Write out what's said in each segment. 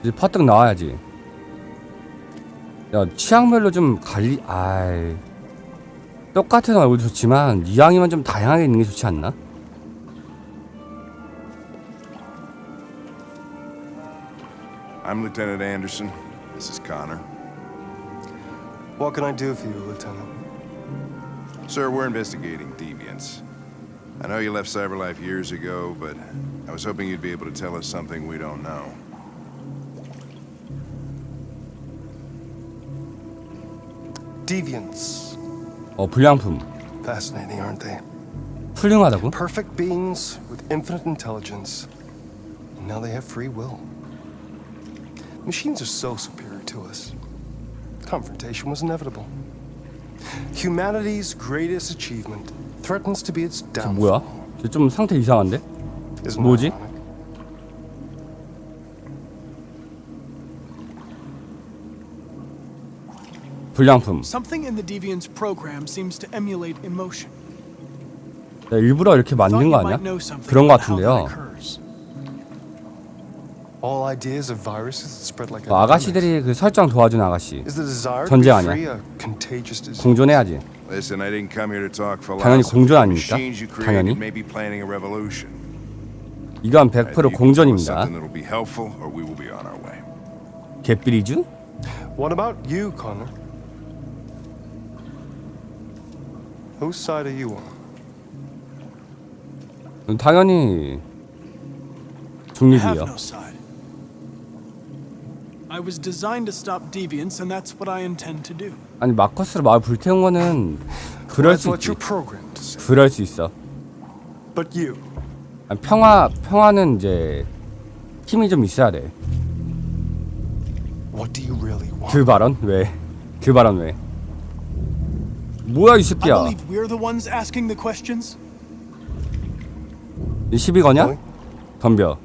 이제 퍼뜩 나와야지. 야 취향별로 좀 갈리. 아이. 똑같은 얼굴 좋지만 이왕이면 좀 다양하게 있는 게 좋지 않나? I'm Lieutenant Anderson. This is Connor. What can I do for you, Lieutenant? Sir, we're investigating deviants. I know you left Cyberlife years ago, but I was hoping you'd be able to tell us something we don't know. Deviants. 어 불량품. Fascinating, aren't they? 훌륭하다고? Perfect beings with infinite intelligence. And now they have free will. Machines are so superior to us. Confrontation was inevitable. Humanity's greatest achievement threatens to be its 저 downfall. 뭐야? 저 좀 상태 이상한데? Isn't 뭐지? ironic? 불량품. Something in the Deviant's program seems to emulate emotion. 야, 일부러 이렇게 만든 you 거 아니야? might know something 그런 거 같은데요. occurs. All ideas of viruses that spread like 그 아가씨들이 그 설정 도와준 아가씨. Is the desire to 전쟁 아니야? free a contagious disease? 공존해야지. Listen, I didn't come here to talk 당연히 philosophy. 공존 아닙니까? machines you 당연히. created may be planning a revolution. 이건 Either 100% you can tell us 공존입니다. Something that'll be helpful, or we will be on our way. 개삐리주? What about you, Connor? Whose side are you on? 당연히 I have 중립이요. no side. I was designed to stop deviants, and that's what I intend to do. 아니 마커스를 마을 불태운 거는 그럴 That's 수 what 있지. you're programmed to say. 그럴 수 있어. But you, 아니, 평화 평화는 이제 힘이 좀 있어야 돼. what do you really want? 그 발언 왜? 그 발언 왜? 뭐야 이 I 새끼야? believe we're the ones asking the questions. 이 시비 거냐? Really? 덤벼.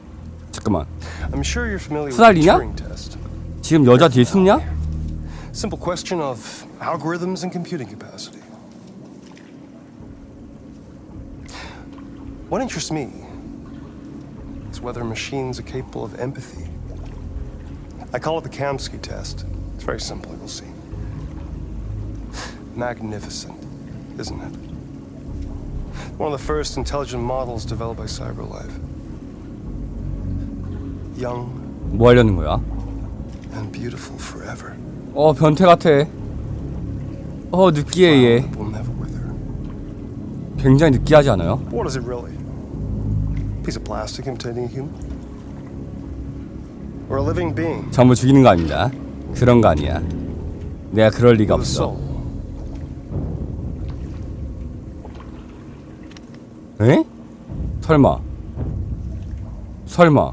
잠깐만. I'm sure you're familiar with the 수달이냐? Turing test. 지금 여자 뒤에 숨냐? Simple question of algorithms and computing capacity. What interests me is whether machines are capable of empathy. I call it the Kamsky test. It's very simple, you'll see. Magnificent, isn't it? One of the first intelligent models developed by CyberLife. Young 뭐 하려는 거야? and beautiful forever. 어 변태 같아. 어 느끼해 얘. 굉장히 느끼하지 않아요? What is it really? Piece of plastic imitating a human? Or a living being 전부 죽이는 거 아닙니다. 그런 거 아니야. 내가 그럴 리가 없어. 에? 설마. 설마.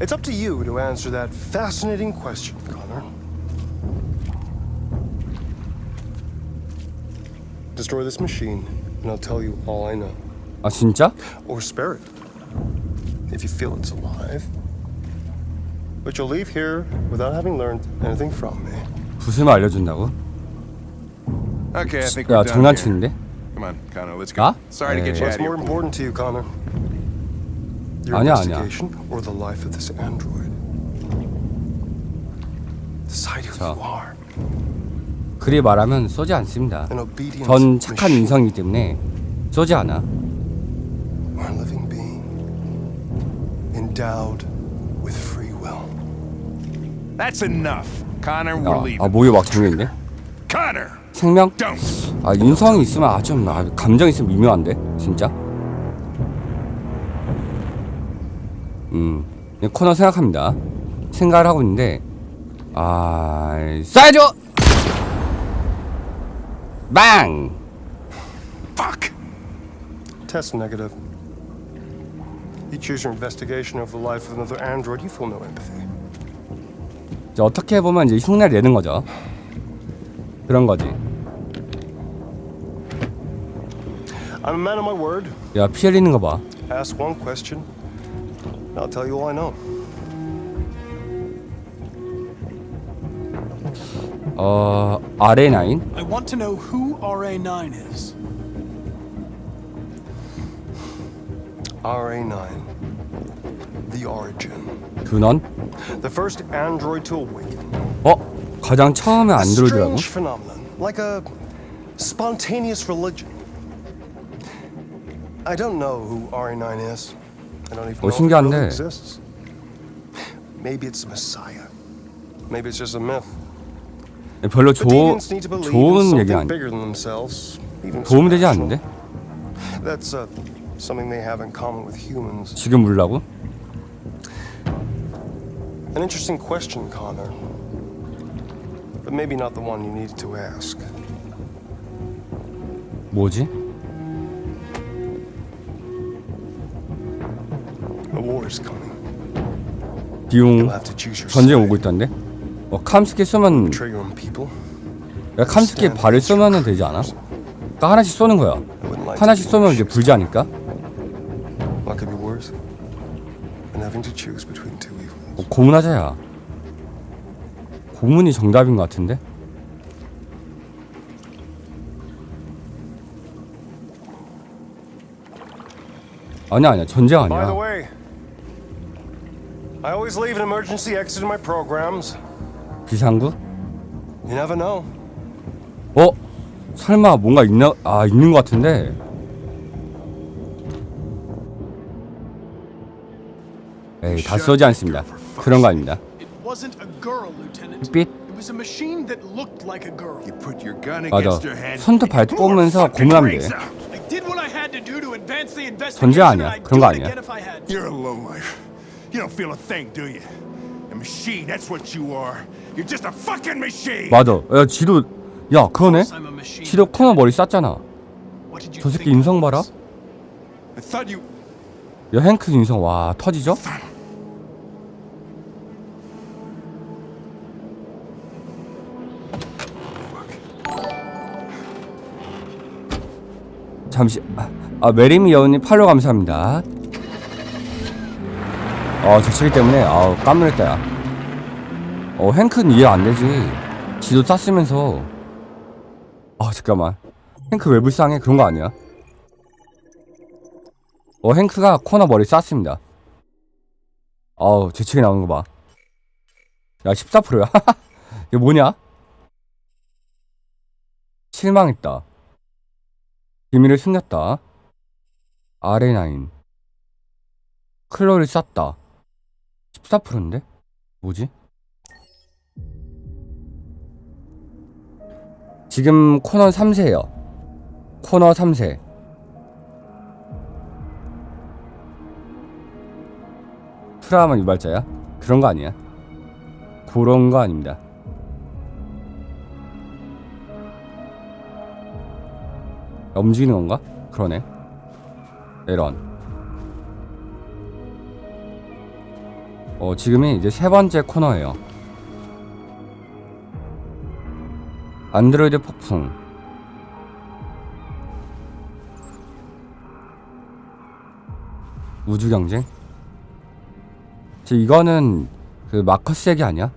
It's up to you to answer that fascinating question, Connor. Destroy this machine, and I'll tell you all I know. 아 진짜? Or spare it, if you feel it's alive. But you'll leave here without having learned anything from me. 부수면 알려준다고? Okay, I think 야 we're done here. 장난치는데? Come on, Connor, let's go. 나? Sorry to get you What's out of more here. important to you, Connor? Your 아니야, 아니야. investigation or the life of this android? Decide who 자. you are. 그리 말하면 쏘지 않습니다. An obedient 전 착한 machine 인성이기 때문에 쏘지 않아. or a living being endowed with free will. That's enough. Connor, we're 아, leaving. 아 목이 막 잠겨있네. Connor, 생명? 아 인성이 있으면 아좀 아, 감정 있으면 미묘한데 진짜. 음이 코너 생각합니다. 생각을 하고 있는데 아 쏴야죠. 빵. Fuck. Test negative. You choose your investigation over the life of another android, you feel no empathy. 이제 어떻게 보면 이제 흉내 를 내는 거죠. 그런 거지. I'm a man of my word. 야 피 흘리는 거 봐. Ask one question, and I'll tell you all I know. 어 RA9 I want to know who RA9 is. RA9. The origin. 근원? The first android to awaken. 어? 가장 처음에 A 안드로이드라고? strange phenomenon, like a spontaneous religion. I don't know who RE9 is. I don't even 어, know if it 신기한데. really exists. Maybe it's a messiah. Maybe it's just a myth. 별로 But 조, deviants need to believe in 좋은 얘기 something 아니 bigger than themselves. even 도움되지 supernatural. 않는데? That's uh, something they have in common with humans. 지금 물라고? An interesting question, Connor. But maybe not the one you needed to ask. 뭐지? 비용 전쟁. 오고 있던데? 어 캄스키 쏘면. 야 캄스키 발을 쏘면은 되지 않아? 그러니까 하나씩 쏘는 거야 하나씩 쏘면 이제 불지 않을까? 어, 고문하자야 고문이 정답인 것 같은데? 아니야 아니야 전쟁 아니야 I always leave an emergency exit in my programs. 비상구? You never know. 어? 설마 뭔가 있나? 아 있는 것 같은데 에이 다 쏘지 않습니다 그런 거 아닙니다 It wasn't a girl, Lieutenant. 빛 It was a machine that looked like a girl. You put your gun 맞아 against her head. 손톱 발톱 뽑으면서 고문하면 돼 I did what I had to do to advance the 전쟁 investigation. 아니야. I'd 그런 do 거 it 아니야. again if I had to. You're a lowlife. You don't feel a thing, do you? A machine, that's what you are. You're just a fucking machine! 맞아 야 지도 야 그러네. 지도 코너 머리 쌌잖아 저 새끼 인성 봐라? I thought you. 야 행크 인성 와 터지죠? 잠시 아, 아 메리미 여우님 팔로 감사합니다 어 저치기 때문에 아우 깜놀했다 야. 어, 행크는 이해 안 되지. 지도 쌌으면서. 아 잠깐만. 행크 왜 불쌍해? 그런 거 아니야? 어 행크가 코너 머리 쌌습니다. 어우 재채기 나오는 거 봐 야 14%야? 이게 뭐냐? 실망했다. 비밀을 숨겼다. 아레나인. 클로를 쌌다 14%인데? 뭐지? 지금 코너 3세요 코너 3세 트라우마 유발자야? 그런 거 아니야. 그런 거 아닙니다. 야, 움직이는 건가? 그러네. 이런. 어, 지금이 이제 세 번째 코너예요. 안드로이드 폭풍. 우주 경쟁? 저 이거는 그 마커스 얘기 아니야?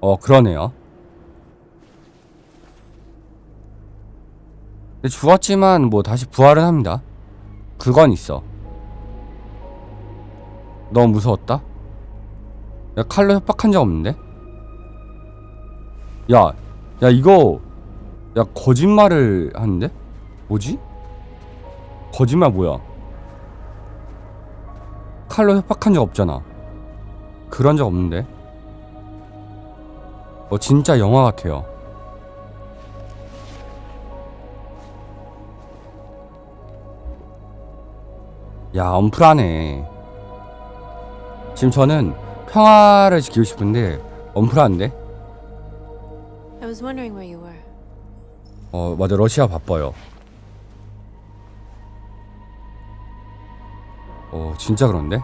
어 그러네요. 죽었지만 뭐 다시 부활은 합니다. 그건 있어. 너무 무서웠다. 야 칼로 협박한 적 없는데? 야, 야 이거 야 거짓말을 하는데? 뭐지? 거짓말 뭐야? 칼로 협박한 적 없잖아. 그런 적 없는데. 어 진짜 영화 같아요. 야 엄플하네. 지금 저는 평화를 지키고 싶은데 엄플한데. I was wondering where you were. 어 맞아 러시아 바빠요. 어 진짜 그런데?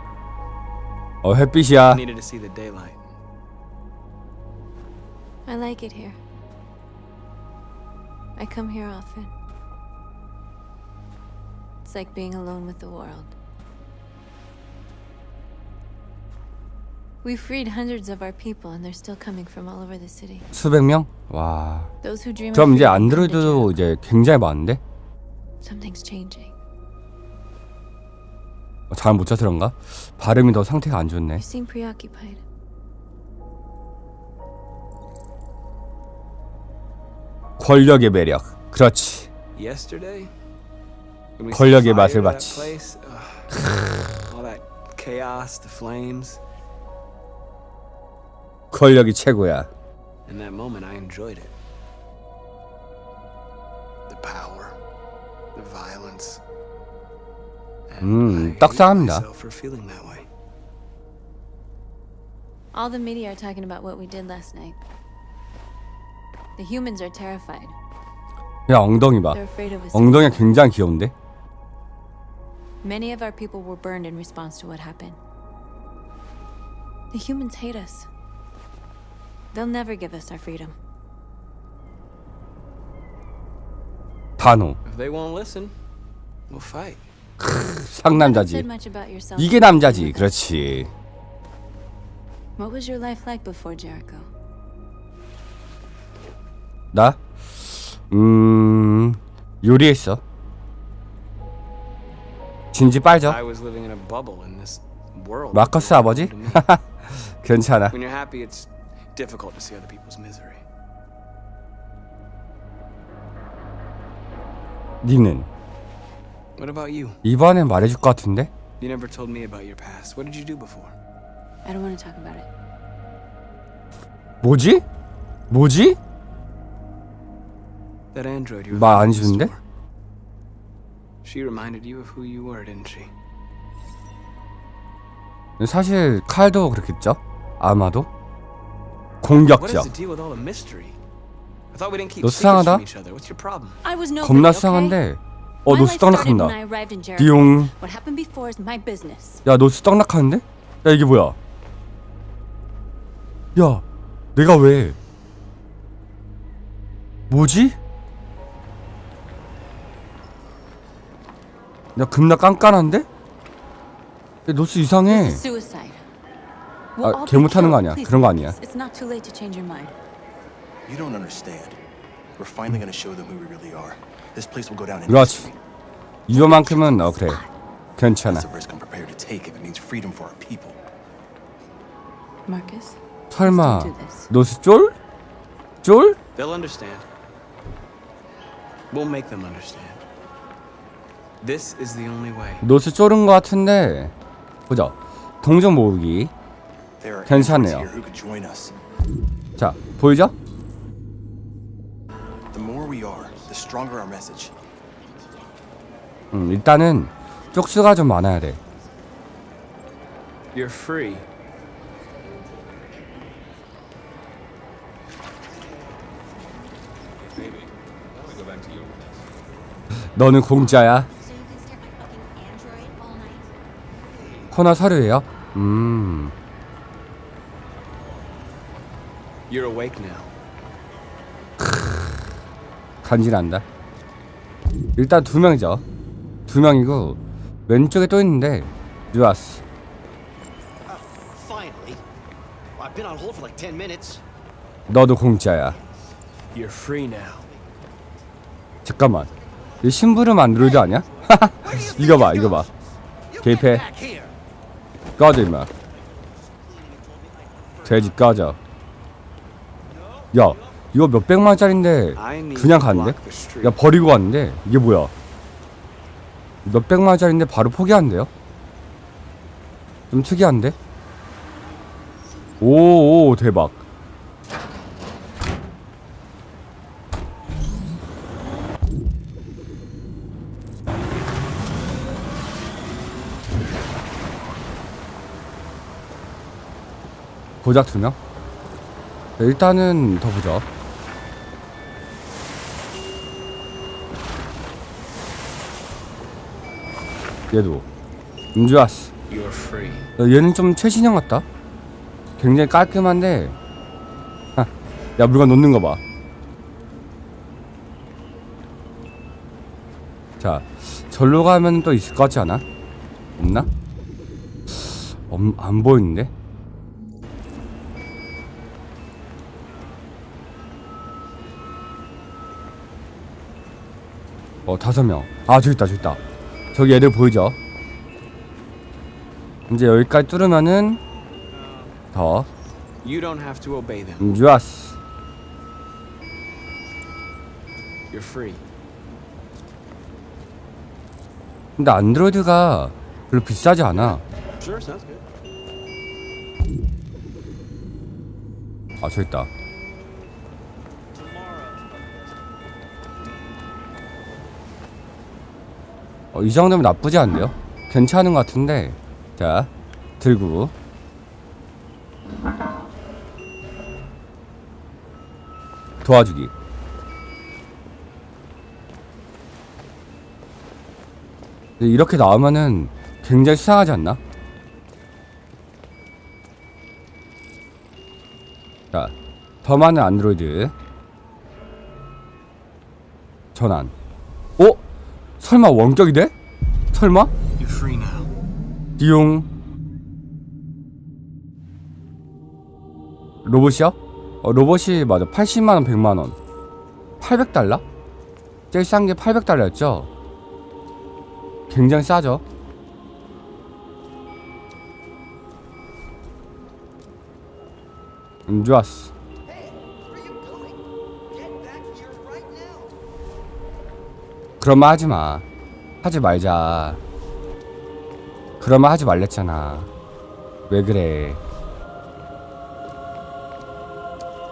어 햇빛이야. needed to see the daylight. I like it here. I come here often. It's like being alone with the world. We freed hundreds of our people, and they're still coming from all over the city. 수백 명? 와. Those who dream of 그럼 이제 안드로이드도. 이제 굉장히 많은데? Something's changing. 어, 잠을 못 자서 그런가? 발음이 더 상태가 안 좋네. You seem preoccupied. 권력의 매력. 그렇지. Yesterday? 권력의 맛을 봤지. all that chaos, the flames. 권력이 최고야. In that moment, I enjoyed it. The power, the violence. And 음, I hate 떡상합니다. myself for feeling that way. All the media are talking about what we did last night. The humans are terrified. 야 엉덩이 봐. They're afraid of us. 엉덩이가 굉장히 귀여운데? Many of our people were burned in response to what happened. The humans hate us. They'll never give us our freedom. 단호. If they won't listen, we'll fight. 상남자지. Said much about yourself. 이게 남자지. 그렇지. What was your life like before Jericho? 나? 음... 요리했어. 진지 빨죠. I was living in a bubble in this world. 마커스 아버지? 괜찮아. when you're happy, it's difficult to see other people's misery. 니는? What about you? 이번엔 말해줄 것 같은데? You never told me about your past. What did you do before? I don't want to talk about it. 뭐지? 뭐지? That android you were 말안 in the 해주는데? store. She reminded you of who you were, didn't she? 사실 칼도 그렇겠죠? 아마도? 공격적. 너 수상하다? 겁나 수상한데 어 노스 떡락한다 arrived in Jericho. 띠용 is my business. 야 노스 떡락하는데? 야 이게 뭐야 야 내가 왜 뭐지? 야 겁나 깐깐한데? 야 노스 이상해. 아, 개 못하는 거. 아니야. 그런 거 아니야. please. It's not too late to change your mind. You don't understand. We're finally gonna show them who we really are. This place will go down in 그렇지 history. 이거만큼은 어 그래 괜찮아 That's a risk I'm prepared to take if it means freedom for our people. Marcus? 설마. 노스 쫄? 쫄? They'll understand. We'll make them understand. This is the only way. 노스 쫄은 거 같은데 보자 동전 모으기 괜찮네요. 자 보이죠? The more we are, the stronger our message. 음, 일단은 쪽수가 좀 많아야 돼 You're free. 너는 공짜야 코너 서류예요? 음 You're awake now. 간지난다 일단 두 명이죠 두 명이고 왼쪽에 또 있는데 뉴아스 Finally. I've been on hold for like 10 minutes. 너도 공짜야 You're free now. 잠깐만 이 심부름 안드로이드 아니야? 이거 봐 이거 봐 here. 꺼져 임마 돼지 꺼져 야 이거 몇백만 원짜린데 I need 그냥 street. 야 버리고 갔는데 이게 뭐야 몇백만 원짜린데 바로 포기한대요? 좀 특이한데? 오오 대박 고작 두 명? 네, 일단은 더 보자. 얘도. 야, 얘는 좀 최신형 같다. 굉장히 깔끔한데. 하, 야 물건 놓는 거 봐. 자, 절로 가면 또 있을 것 같지 않아? 없나? 없, 안 보이는데? 어 다섯 명. 아 저기 있다 저기 있다. 저기 애들 보이죠? 이제 여기까지 뚫으면은 더 You don't have to obey them. 음, 좋았어 You're free. 근데 안드로이드가 별로 비싸지 않아 Sure, sounds good. 아 저기 있다 어, 이 정도면 나쁘지 않네요 괜찮은 것 같은데 자 들고 도와주기 이렇게 나오면은 굉장히 수상하지 않나? 자, 더 많은 안드로이드 전환. 어? 설마 원격이 돼? 설마? 디용 로봇이요? 어, 로봇이 맞아 80만원 100만원 800달러? 제일 싼 게 800달러였죠? 굉장히 싸죠 음 좋았어 그런 말 하지 마. 하지 말자. 그런 말 하지 말랬잖아. 왜 그래?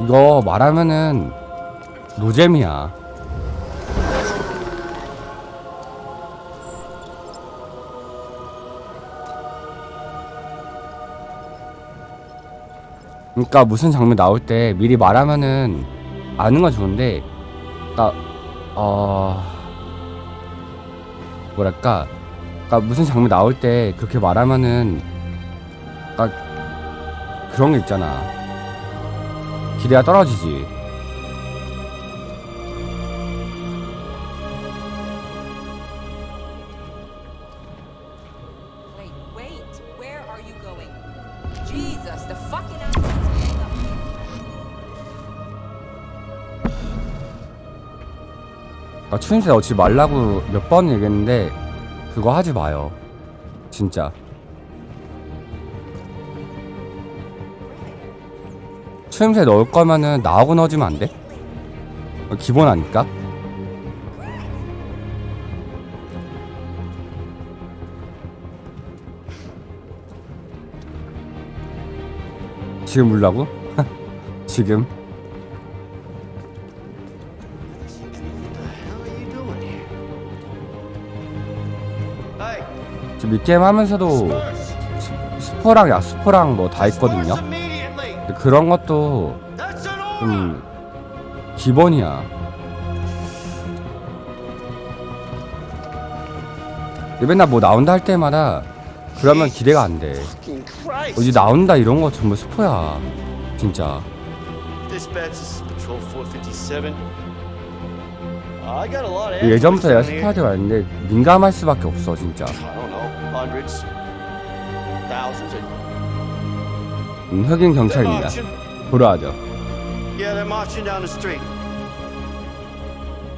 이거 말하면은 노잼이야. 그러니까 무슨 장면 나올 때 미리 말하면은 아는 건 좋은데 그러니까 어 뭐랄까 그러니까 무슨 장면 나올 때 그렇게 말하면은 그러니까 그런 게 있잖아. 기대가 떨어지지 추임새 넣지 말라고 몇 번 얘기했는데 그거 하지 마요 진짜 추임새 넣을 거면은 나하고 넣어주면 안 돼? 어, 기본 아니까? 지금 물라고? 지금 지금 이 게임 하면서도 스- 스포랑 야스포랑 뭐 다 있거든요. 근데 그런 것도 좀 기본이야. 맨날 뭐 나온다 할 때마다 그러면 기대가 안 돼. 어, 이제 나온다 이런 거 전부 스포야. 진짜. Dispatch, this is Patrol 457. I got a lot of 예전부터 내가 here. 스포하지 말는데 민감할 수밖에 없어 진짜. Hundreds, thousands. and- 음, 흑인 경찰입니다. 보러 하죠. Yeah, they're marching down the street.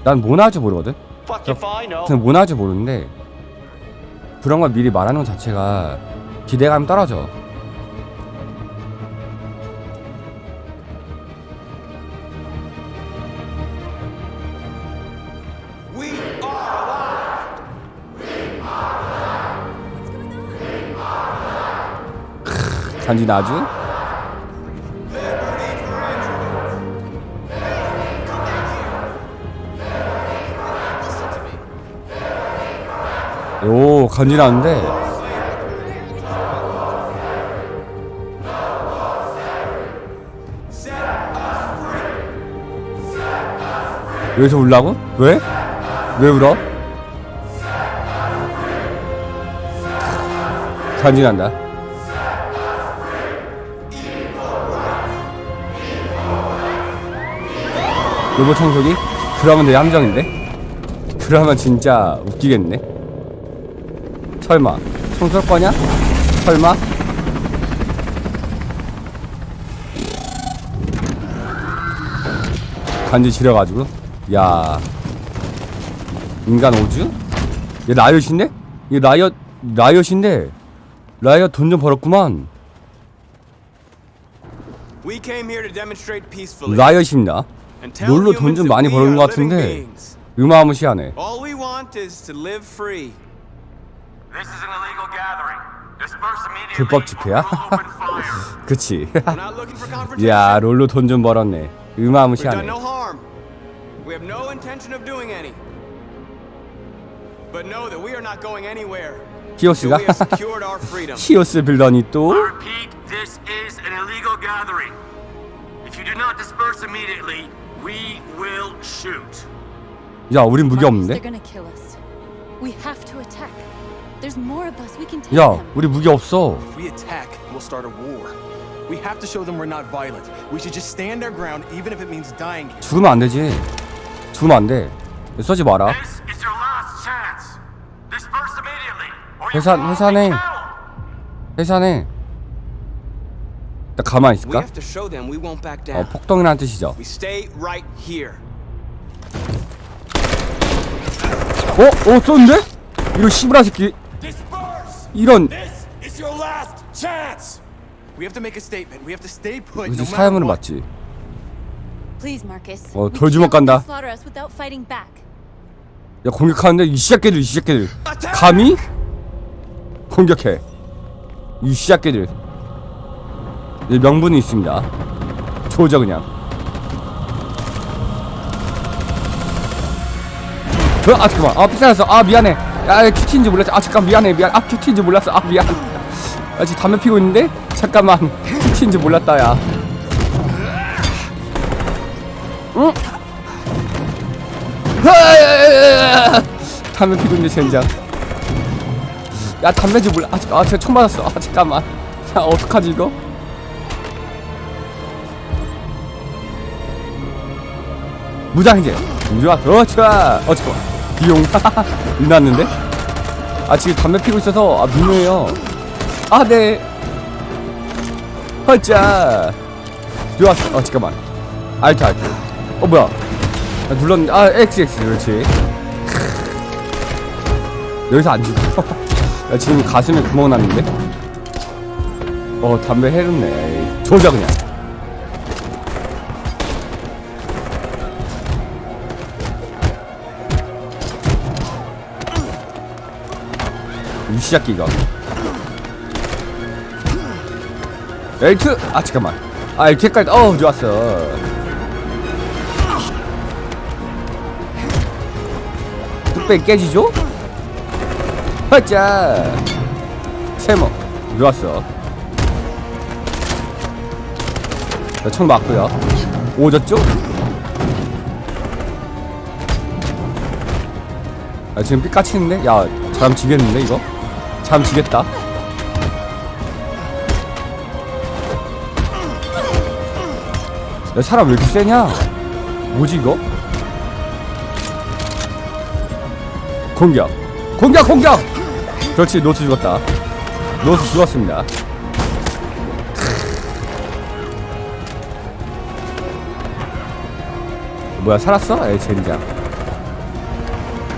난 모나즈 모르거든. Fuck if I know. 저는 모나즈 모르는데 그런 걸 미리 말하는 것 자체가 기대감이 떨어져. 간지 나주? 오 간지 나는데 여기서 울라고? 왜? 왜 울어? 간지 난다 로봇 청소기? 그러면 내 함정인데? 그러면 진짜 웃기겠네 설마 청소할 거냐? 설마? 간지 지려가지고 야 인간 오주? 얘 라이엇인데? 얘 라이엇 라이엇인데 라이어 돈좀 벌었구만. 라이엇입니다. 롤로 돈 좀 많이 버는 것 living 같은데 beings. 으마무시하네. All we want is to live free. This is an illegal gathering. Disperse immediately. 불법 집회야? 그치. We're not looking for confrontation. 야 롤로 돈 좀 벌었네. We've done 으마무시하네. no harm. We have no intention of doing any. But know that we are not going anywhere. till 히오스가 we have secured our freedom. 히오스 빌런이 또 I repeat, this is an illegal gathering. If you do not disperse immediately, we will shoot. 야, 우린 무기 없는데? 야. 우리 무기 없어. If we attack, we'll start a war. We have to show them we're not violent. We should just stand our ground, even if it means dying. 죽으면 안 되지. 죽으면 안 돼. 쏘지 마라. This is your last chance. Disperse immediately, or you 회사- will all be 회사네. killed. 회사네. 나 가만히 있을까? 어. 폭동이라는 뜻이죠. We stay right here. 어? 어, 쏘는데? 이런 씨부라 새끼. 이런. This is your last chance! We have to make a statement. We have to stay put. 이제 No matter 사연으로 what. 맞지. Please, Marcus. 어, We 돌 주먹 can't let 간다. 야, 공격하는데 이 씨앗개들, 이 씨앗개들. 감히? 공격해. 이 씨앗개들. 이 명분이 있습니다. 조져 그냥. 어, 아 잠깐만. 아 삐싸였어. 아 미안해. 야 큐티인지 몰랐어. 아 잠깐 미안해 미안. 아 큐티인지 몰랐어. 아 미안. 아 지금 담배 피고 있는데 잠깐만. 큐티인지 몰랐다 야. 응? 으아! 담배 피고 있는데 젠장. 야 담배지 몰라. 아, 아 제가 총 맞았어. 아 잠깐만. 야 어떡하지 이거? 무장해제. 좋아, 그렇죠. 어 잠깐. 비용. 일났는데? 아 지금 담배 피고 있어서 아 민호예요. 아 네. 허자. 좋았어. 어 잠깐만. 알트 알트. 어 뭐야? 아, 눌렀는데 아 XX 그렇지. 여기서 안 죽어. 야, 지금 가슴에 구멍 났는데? 어 담배 해롭네. 조져 그냥. 이 시작기가 엘트 아 잠깐만 아 이렇게까지 어우 좋았어 뚝배기 깨지죠? 허자 세모 좋았어 자, 총 맞고요 오졌죠? 아 지금 삐까치는데? 야 사람 지겠는데 이거? 지겠다. 야 사람 왜 이렇게 세냐? 뭐지 이거? 공격. 공격 공격! 그렇지 노트 죽었다. 노트 죽었습니다. 뭐야 살았어? 에이 젠장.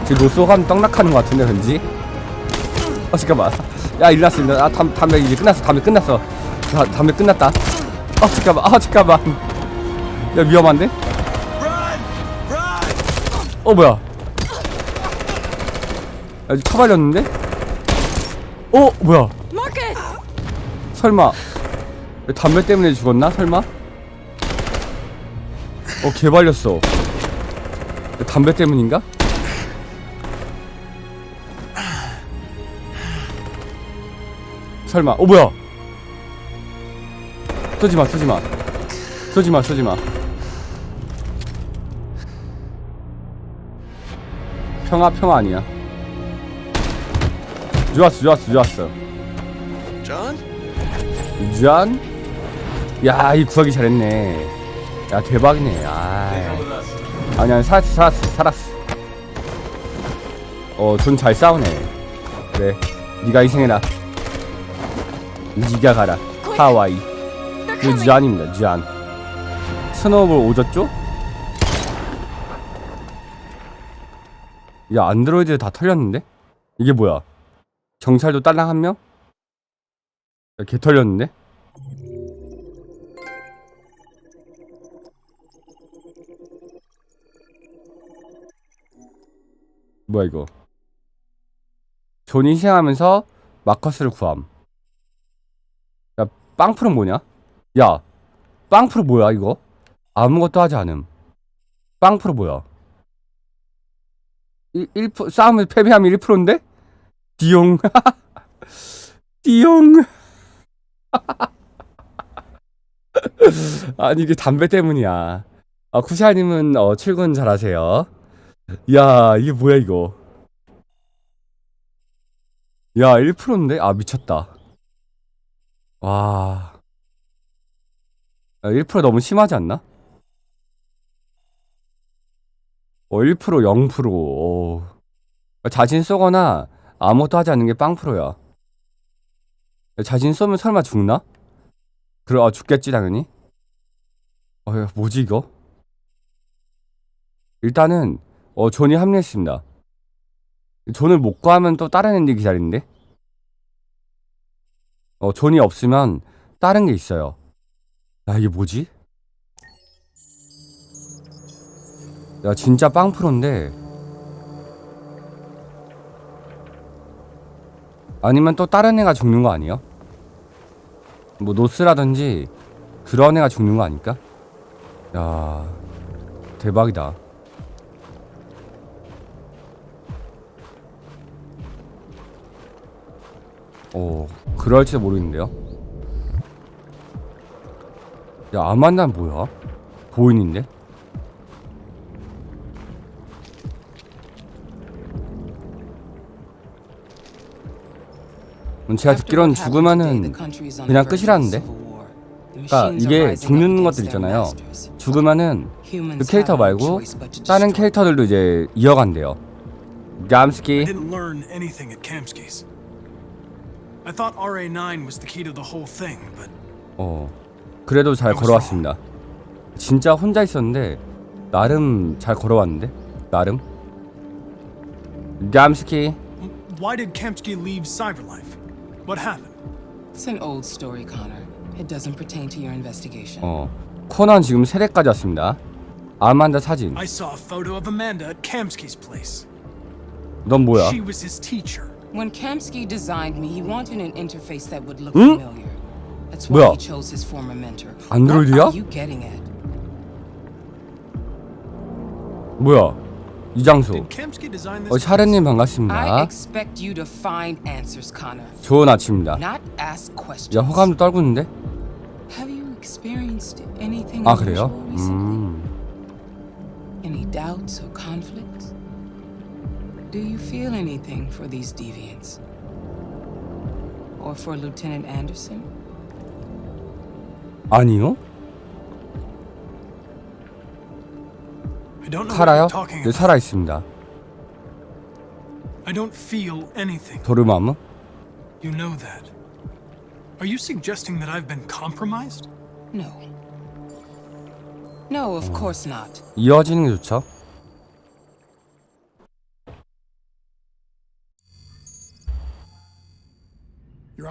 지금 노스 호감 떡락하는 것 같은데 왠지 어 잠깐만. 야 일났습니다. 아 담, 담배 이제 끝났어. 담배 끝났어. 다, 담배 끝났다. 어 잠깐만. 아 잠깐만. 야 위험한데? 어 뭐야? 야 처발렸는데? 어 뭐야! 설마. 담배 때문에 죽었나? 설마? 어 개발렸어. 담배 때문인가? 설마. 어 뭐야? 쏘지마 쏘지마. 쏘지마 쏘지마. 평화 평화 아니야. 좋았어 좋았어 좋았어. John? 유전 야이 구하기 잘했네. 야 대박이네. 아. 아니 아니 살았어 살았어 살았어. 어돈 잘 싸우네. 그래. 네가 희생해라 니가 가라 하와이 They're 그 coming! 주안입니다 주안 스노우볼 오졌죠? 야 안드로이드 다 털렸는데? 이게 뭐야 경찰도 딸랑 한 명? 야, 개 털렸는데? 뭐야 이거 존이 희생하면서 마커스를 구함 야 빵프는 뭐냐? 야 빵프로 뭐야 이거? 아무것도 하지 않음 빵프로 뭐야 1, 1% 싸움에서 패배하면 1%인데? 디용 띠용 아니 이게 담배 때문이야 아 쿠샤님은 어, 출근 잘하세요 야 이게 뭐야 이거 야 1%인데? 아 미쳤다 와 야, 1% 너무 심하지 않나? 어, 1% 0% 오. 자신 쏘거나 아무것도 하지 않는 게 빵프로야 자신 쏘면 설마 죽나? 그래 아 죽겠지 당연히 어 야, 뭐지 이거? 일단은 어 존이 합류했습니다 존을 못 구하면 또 다른 엔딩 기다리는데 어 존이 없으면 다른 게 있어요 야 이게 뭐지? 야 진짜 빵프로인데 아니면 또 다른 애가 죽는 거 아니야? 뭐 노스라든지 그런 애가 죽는 거 아닐까? 야 대박이다. 어 그럴지도 모르겠는데요. 야 아만단 뭐야? 보인인데? 음, 제가 듣기론 죽으면은 그냥 끝이라는데? 그러니까 이게 죽는 것들 있잖아요. 죽으면은 그 캐릭터 말고 다른 캐릭터들도 이제 이어간대요. 감스키 I thought RA9 was the key to the whole thing, but 어 그래도 잘 걸어왔습니다. 진짜 혼자 있었는데 나름 잘 걸어왔는데 나름 감스키 why did Kamsky leave Cyberlife? What happened? It's an old story, Connor. It doesn't pertain to your investigation. 어 코난 지금 세대까지 왔습니다. 아만다 사진 I saw a photo of Amanda at Kamsky's place. 넌 뭐야? She was his teacher. When Kamsky designed me, he wanted an interface that would look 응? familiar. That's why 뭐야? he chose his former mentor. 안드로이드야? What are you getting at? 뭐야 이장소 Did Kamsky design this? 어 샤르님 I 반갑습니다. expect you to find answers, Connor. 좋은 아침입니다. Not ask questions. 야 호감도 떨구는데? Have you experienced anything 아 그래요? unusual recently? 음 Any doubts or conflicts? Do you feel anything for these deviants? Or for Lieutenant Anderson? 아니요? I don't know what 살아요? you're talking 네 about. 살아 있습니다. I don't feel anything. 도르마무? You know that. Are you suggesting that I've been compromised? No. No, of course not. 이어지는 게 좋죠.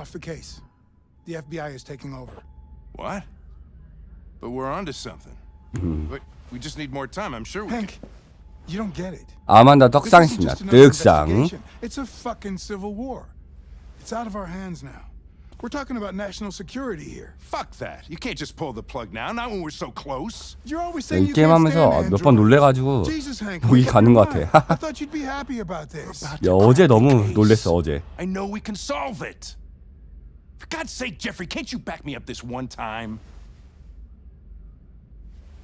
off the case. The FBI is taking over. What? But we're onto something. But we just need more time. I'm sure we can. Hank, you don't get it. 아만다 This isn't 떡상했습니다. just another 떡상. investigation. It's a fucking civil war. It's out of our hands now. We're talking about national security here. Fuck that. You can't just pull the plug now, not when we're so close. You're always 야, saying 이 you 게임 can't 하면서 stand 몇 번 androids. 놀래가지고 Jesus, Hank, 목이 make up 가는 your 것 mind. 같아. I thought you'd be happy about this. 야 어제 너무 놀랬어 어제. I know we can solve it. For God's sake, Jeffrey, can't you back me up this one time?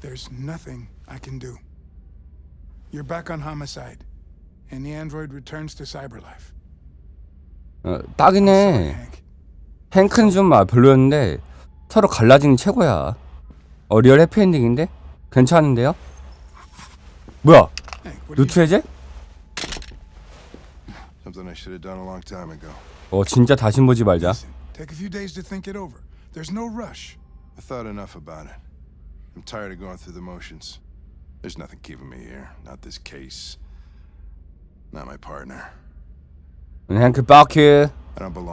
There's nothing I can do. You're back on homicide, and the android returns to cyberlife. 어, 딱이네. Hank. 행크는 좀 아, 별로였는데 서로 갈라지는 최고야. 어 리얼 해피엔딩인데 괜찮은데요? 뭐야? 루트 해제? Something I should have done a long time ago. 어 진짜 다시 보지 말자. Listen, Take a few days to think it over. There's no rush. I thought enough about it. I'm tired of going through the motions. There's nothing keeping me here. Not this case. Not my partner. And Hank Back here. I don't belong.